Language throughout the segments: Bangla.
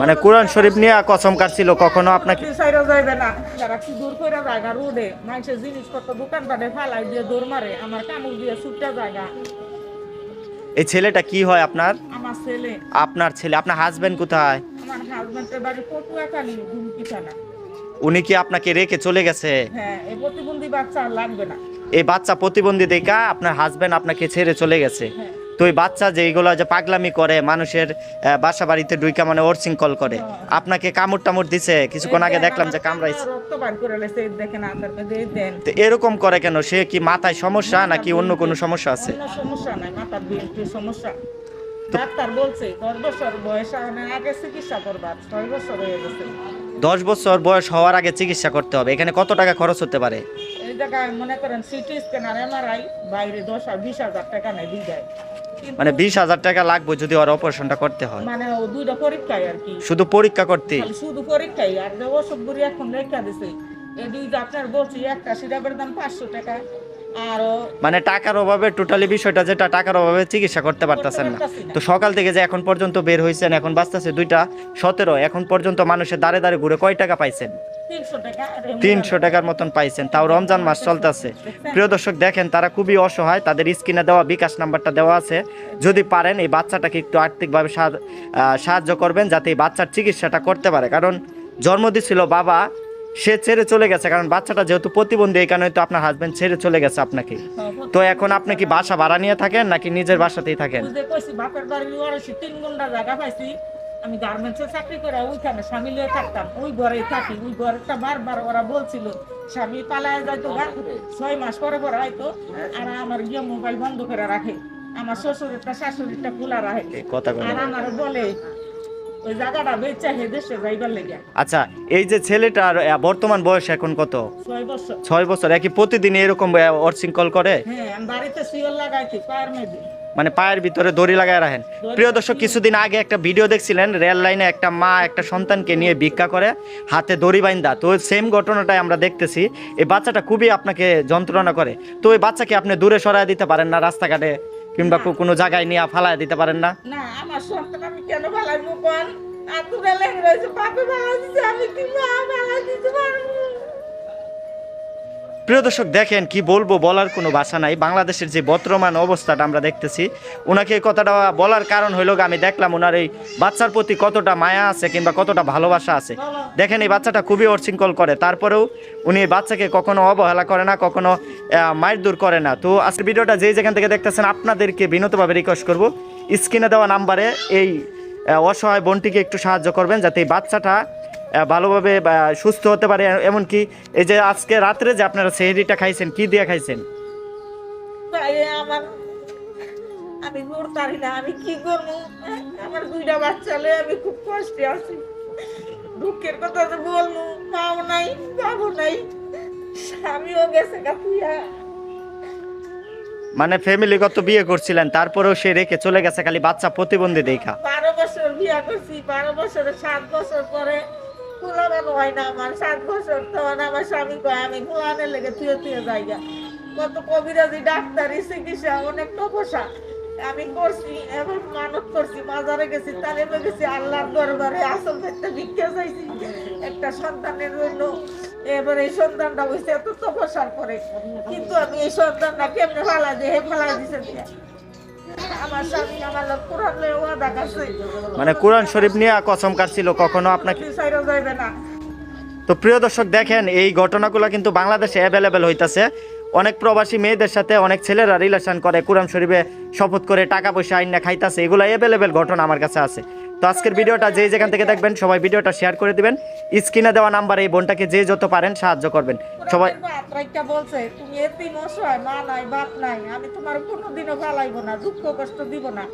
মানে কোরআন শরীফ নিয়ে কসম কাটছিল কখনো আপনাকে সাইরা যাইবে না। যারা কি দূর করে জায়গা রোডে মানুষের জিনিসপত্র দোকানপাটে ফালাই দিয়ে দৌড় মারে আমার কামড় দিয়ে ছুটটা জায়গা। এই ছেলেটা কি হয় আপনার? আমার ছেলে। আপনার ছেলে আপনার হাজবেন্ড কোথায়? আমার হাজবেন্ডের বাড়ি পটুয়াখালী ঘুমকি উনি কি আপনাকে রেখে চলে গেছে? হ্যাঁ এই প্রতিবন্ধী বাচ্চা লাগবে না। এই বাচ্চা প্রতিবন্ধী দেখা আপনার হাজবেন্ড আপনাকে ছেড়ে চলে গেছে। হ্যাঁ। তো ওই বাচ্চা যে এইগুলো যে পাগলামি করে মানুষের বাসা বাড়িতে ডুইকা মানে ওরসিং কল করে। আপনাকে কামড় টামড় দিছে? কিছুক্ষণ আগে দেখলাম যে কামড়াইছে। তো এরকম করে কেন? সে কি মাথায় সমস্যা নাকি অন্য কোনো সমস্যা আছে? সমস্যা নাই মাথার সমস্যা। ডাক্তার বলছে দশ বছর বয়স আগে চিকিৎসা করবা ছয় বছর হয়ে গেছে। দশ বছর বয়স হওয়ার আগে চিকিৎসা করতে হবে। এখানে কত টাকা খরচ হতে পারে? এই জায়গায় মনে করেন সিটি স্ক্যান আর এমআরআই বাইরে দশ বিশ হাজার টাকা নেই দিয়ে মানে বিশ হাজার টাকা লাগবে যদি ওর অপারেশনটা করতে হয়। মানে ও দুইটা পরীক্ষায় আর কি। শুধু পরীক্ষা করতে শুধু পরীক্ষাই আর যে ওষুধ বুড়ি এখন রেখা দিছে এই দুই যে আপনার বলছি একটা সিরাপের দাম পাঁচশো টাকা আর মানে টাকার অভাবে টোটালি বিষয়টা যেটা টাকার অভাবে চিকিৎসা করতে পারতেছেন না। না। তো সকাল থেকে যে এখন পর্যন্ত বের হয়েছেন এখন বাঁচতেছে দুইটা সতেরো এখন পর্যন্ত মানুষের দাঁড়ে দাঁড়ে ঘুরে কয় টাকা পাইছেন? তিনশো টাকার মতন পাইছেন। তাও রমজান মাস চলতেছে। প্রিয় দর্শক দেখেন তারা খুবই অসহায়। তাদের স্ক্রিনে দেওয়া বিকাশ নাম্বারটা দেওয়া আছে। যদি পারেন এই বাচ্চাটাকে একটু আর্থিকভাবে সাহায্য করবেন যাতে এই বাচ্চার চিকিৎসাটা করতে পারে। কারণ জন্ম দিছিল বাবা সে ছেড়ে চলে গেছে। কারণ বাচ্চাটা যেহেতু প্রতিবন্ধী এই কারণে তো আপনার হাজব্যান্ড ছেড়ে চলে গেছে আপনাকে। তো এখন আপনি কি বাসা ভাড়া নিয়ে থাকেন নাকি নিজের বাসাতেই থাকেন? আমি গার্মেন্টসে চাকরি করে ওইখানে স্বামী লিয়ে থাকতাম ওই ঘরে থাকি ওই ঘরটা বারবার ওরা বলছিল স্বামী পালায় যাইতো ছয় মাস পরে পরে হয়তো আর আমার গিয়ে মোবাইল বন্ধ করে রাখে আমার শ্বশুরেরটা শাশুড়িটা খোলা রাখে। আর আমার বলে ওই জায়গাটা বেচা হে দেশে যাইবার লেগে আচ্ছা এই যে ছেলেটার আহ, বর্তমান বয়স এখন কত? ছয় বছর। ছয় বছর একই প্রতিদিন এরকম অর্সিং কল করে? হ্যাঁ আমি বাড়িতে শিওর লাগাইছি পায়ের মেয়েদের মানে পায়ের ভিতরে দড়ি লাগায় রাখেন। প্রিয় দর্শক কিছুদিন আগে একটা ভিডিও দেখছিলেন রেল লাইনে একটা মা একটা সন্তানকে নিয়ে ভিক্ষা করে হাতে দড়ি বাইন্দা। তো সেম ঘটনাটাই আমরা দেখতেছি। এই বাচ্চাটা খুবই আপনাকে যন্ত্রণা করে। তো ওই বাচ্চাকে আপনি দূরে সরায় দিতে পারেন না রাস্তাঘাটে? কিংবা কোনো জায়গায় নিয়ে ফালায় দিতে পারেন না? আমার সন্তান আমি কেন ফালাই আমি কি মা দিতে পারব? প্রিয় দর্শক, দেখেন কি বলব, বলার কোনো ভাষা নাই। বাংলাদেশের যে বর্তমান অবস্থাটা আমরা দেখতেছি ওনাকে এই কথাটা বলার কারণ হইল আমি দেখলাম ওনার এই বাচ্চার প্রতি কতটা মায়া আছে কিংবা কতটা ভালোবাসা আছে। দেখেন এই বাচ্চাটা খুবই অশৃঙ্খল করে। তারপরেও উনি এই বাচ্চাকে কখনো অবহেলা করে না, কখনো মায়ের দূর করে না। তো আজকের ভিডিওটা যেই যেখান থেকে দেখতেছেন, আপনাদেরকে বিনতভাবে রিকোয়েস্ট করব স্ক্রিনে দেওয়া নাম্বারে এই অসহায় বোনটিকে একটু সাহায্য করবেন, যাতে এই বাচ্চাটা ভালোভাবে সুস্থ হতে পারে এমনকি এই যে আজকে রাত্রে যে আপনারা সেহরিটা খাইছেন কি দিয়ে খাইছেন? তাই আমার আমি করতারি না আমি কি করব? আমার দুইটা বাচ্চা লয়ে আমি খুব কষ্টে আছি। দুঃখের কথা তো বলব মাও নাই বাবু নাই। স্বামীও গেছে কাপুয়া মানে ফ্যামিলিগত বিয়ে করছিলেন তারপরেও সে রেখে চলে গেছে খালি বাচ্চা প্রতিবন্ধী দেখা। বারো বছর বিয়া করছি বারো বছরে সাত বছর পরে কুলাবানো হয় না আমার, সাত বছর তখন আমার স্বামী কয়, আমি কুলানের লেগে থুয়ে থুয়ে কত কবিরাজি ডাক্তারি, চিকিৎসা, অনেক তপসা আমি করছি এবার মানত করছি, বাজারে গেছি, তালেবে গেছি, আল্লাহর দরবারে আসল একটা ভিক্ষা চাইছি। একটা সন্তানের জন্য এবার এই সন্তানটা হয়েছে এত তপসার পরে। কিন্তু আমি এই সন্তানটা কেমনে ফালা দিয়ে ফালা দিছে দিয়া। মানে কোরআন শরীফ নিয়ে কসম কাটছিল কখনো আপনাকে তো প্রিয় দর্শক দেখেন এই ঘটনাগুলো কিন্তু বাংলাদেশে অ্যাভেলেবেল হইতাছে। অনেক প্রবাসী মেয়েদের সাথে অনেক ছেলেরা রিলেশন করে, কোরআন শরীফে শপথ করে টাকা পয়সা আইন না খাইতাছে এগুলো অ্যাভেলেবেল ঘটনা আমার কাছে আছে। তো আজকের ভিডিওটা যে যেখান থেকে দেখবেন, সবাই ভিডিওটা শেয়ার করে দিবেন। স্ক্রিনে দেওয়া নাম্বার এই বোনটাকে যে যত পারেন সাহায্য করবেন। সবাই বলছে, তুমি এতিম অসহায়, মা নাই, বাপ নাই, আমি তোমার কোনোদিনও ফালাইবো না, দুঃখ কষ্ট দিব না।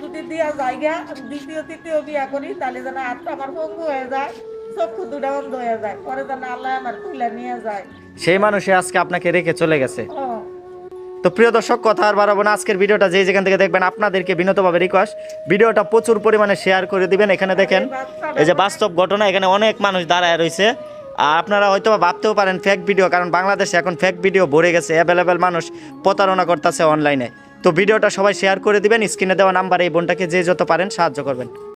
যদি দিয়া জায়গা, দ্বিতীয়, তৃতীয় বিয়া করি, তাহলে যেন আত্মা আমার ভঙ্গ হয়ে যায়। চক্ষু দুটা বন্ধ হয়ে যায়। পরে যেন আল্লাহ আমার তুলে নিয়ে যায়। সেই মানুষই আজকে আপনাকে রেখে চলে গেছে। তো প্রিয় দর্শক কথা আর বাড়াবো না। আজকের ভিডিওটা যে যেখান থেকে দেখবেন আপনাদেরকে বিনতভাবে রিকোয়েস্ট ভিডিওটা প্রচুর পরিমাণে শেয়ার করে দিবেন। এখানে দেখেন এই যে বাস্তব ঘটনা এখানে অনেক মানুষ দাঁড়ায় রয়েছে। আর আপনারা হয়তো ভাবতেও পারেন ফেক ভিডিও কারণ বাংলাদেশে এখন ফেক ভিডিও ভরে গেছে। অ্যাভেলেবেল মানুষ প্রতারণা করতেছে অনলাইনে তো তো ভিডিওটা সবাই শেয়ার করে দিবেন। স্ক্রিনে দেওয়া নাম্বারে এই বোনটাকে যে যত পারেন সাহায্য করবেন।